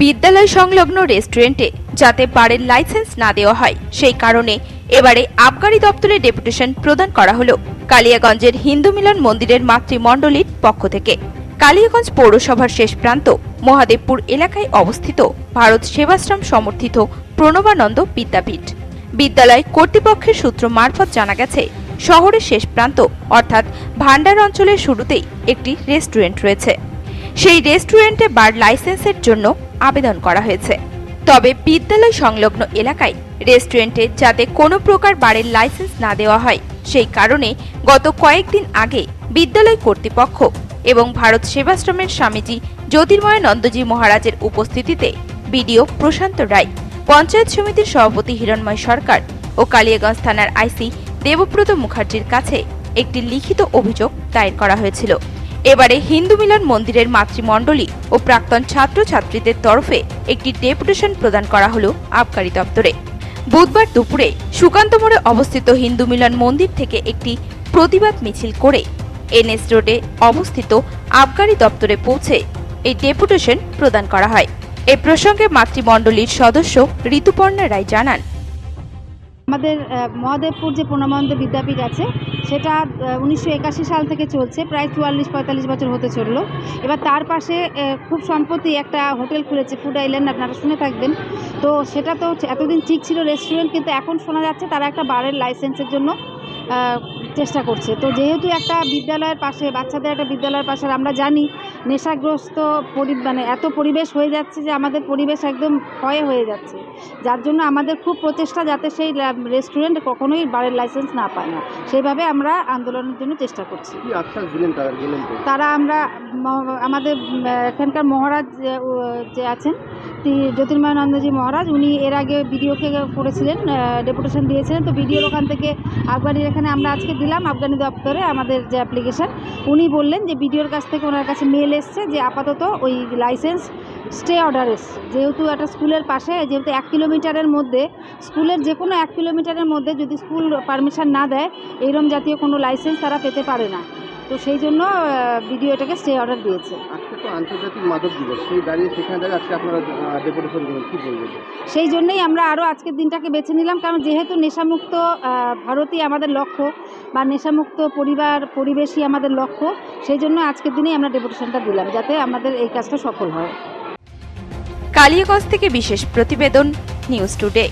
বিদ্যালয় সংলগ্ন রেস্টুরেন্টে যাতে বারের লাইসেন্স না দেওয়া হয়। সেই কারণে এবারে আবগারি দপ্তরে ডেপুটেশন প্রদান করা হলো কালিয়াগঞ্জের হিন্দু মিলন মন্দিরের মাতৃমণ্ডলীর পক্ষ থেকে। কালিয়াগঞ্জ পৌরসভার শেষ প্রান্ত মহাদেবপুর এলাকায় অবস্থিত ভারত সেবাশ্রম সমর্থিত প্রণবানন্দ বিদ্যাপীঠ। বিদ্যালয় কর্তৃপক্ষের সূত্র মারফত জানা গেছে, শহরের শেষ প্রান্ত, অর্থাৎ ভান্ডার অঞ্চলের শুরুতেই একটি রেস্টুরেন্ট রয়েছে। সেই রেস্টুরেন্টে বার লাইসেন্সের জন্য আবেদন করা হয়েছে। তবে বিদ্যালয় সংলগ্ন এলাকায় রেস্টুরেন্টে যাতে কোনো প্রকার বারের লাইসেন্স না দেওয়া হয়, সেই কারণে গত কয়েকদিন আগে বিদ্যালয় কর্তৃপক্ষ এবং ভারত সেবাশ্রমের স্বামীজি জ্যোতির্ময়ানন্দজি মহারাজের উপস্থিতিতে বিডিও প্রশান্ত রায়, পঞ্চায়েত সমিতির সভাপতি হিরণময় সরকার ও কালিয়াগঞ্জ থানার আইসি দেবব্রত মুখার্জির কাছে একটি লিখিত অভিযোগ দায়ের করা হয়েছিল। এবারে হিন্দু মিলন মন্দিরের মাতৃমণ্ডলী ও প্রাক্তন ছাত্রছাত্রীদের তরফে একটি ডেপুটেশন প্রদান করা হলো আবকারি দপ্তরে। বুধবার দুপুরে সুকান্ত মোড়ে অবস্থিত হিন্দু মিলন মন্দির থেকে একটি প্রতিবাদ মিছিল করে এনএস রোডে অবস্থিত আবকারি দপ্তরে পৌঁছে এই ডেপুটেশন প্রদান করা হয়। এ প্রসঙ্গে মাতৃমণ্ডলীর সদস্য ঋতুপর্ণা রায় জানান আমাদের মহাদেবপুর যে পূর্ণমন্দ বিদ্যাপীঠ আছে, সেটা উনিশশো একাশি সাল থেকে চলছে, প্রায় চুয়াল্লিশ, পঁয়তাল্লিশ বছর হতে চলল। এবার তার পাশে খুব সম্প্রতি একটা হোটেল খুলেছে, ফুড আইল্যান্ড, আপনারা শুনে থাকবেন। তো সেটা তো এতদিন ঠিক ছিল রেস্টুরেন্ট, কিন্তু এখন শোনা যাচ্ছে তারা একটা বারের লাইসেন্সের জন্য চেষ্টা করছে। তো যেহেতু একটা বিদ্যালয়ের পাশে বাচ্চাদের একটা বিদ্যালয়ের পাশে আমরা জানি নেশাগ্রস্ত পরি মানে এত পরিবেশ হয়ে যাচ্ছে যে আমাদের পরিবেশ একদম ক্ষয় হয়ে যাচ্ছে। যার জন্য আমাদের খুব প্রচেষ্টা যাতে সেই রেস্টুরেন্ট কখনোই বারের লাইসেন্স না পায় না। সেইভাবে আমরা আন্দোলনের জন্য চেষ্টা করছি। তারা? আমরা আমাদের এখানকার মহারাজ যে, আছেন জ্যোতির্ময়ানন্দজি মহারাজ, উনি এর আগে বিডিওকে করেছিলেন ডেপুটেশন দিয়েছিলেন। তো বিডিওর ওখান থেকে আফগানির এখানে আমরা আজকে দিলাম, আফগানি দপ্তরে আমাদের যে অ্যাপ্লিকেশন উনি বললেন যে বিডিওর কাছ থেকে ওনার কাছে মেল এসছে যে আপাতত ওই লাইসেন্স স্টে অর্ডার এসছে যেহেতু একটা স্কুলের পাশে, যেহেতু এক কিলোমিটারের মধ্যে, স্কুলের যে কোনো এক কিলোমিটারের মধ্যে যদি স্কুল পারমিশন না দেয় এইরম জাতীয় কোনো লাইসেন্স তারা পেতে পারে না। তো সেই জন্য বিডিও এটাকে স্টে অর্ডার দিয়েছে। আজকে তো আন্তর্জাতিক মাদক দিবস সেই দাঁড়িয়ে সেখানে দাঁড়িয়ে আজকে আপনারা ডেপুটেশন দিলেন কি বলবেন? সেই জন্যই আমরা আরও আজকের দিনটাকে বেছে নিলাম কারণ যেহেতু নেশামুক্ত ভারতই আমাদের লক্ষ্য বা নেশামুক্ত পরিবার পরিবেশই আমাদের লক্ষ্য সেই জন্য আজকের দিনেই আমরা ডেপুটেশনটা দিলাম যাতে আমাদের এই কাজটা সফল হয়। কালিয়াগঞ্জ থেকে বিশেষ প্রতিবেদন নিউজ টুডে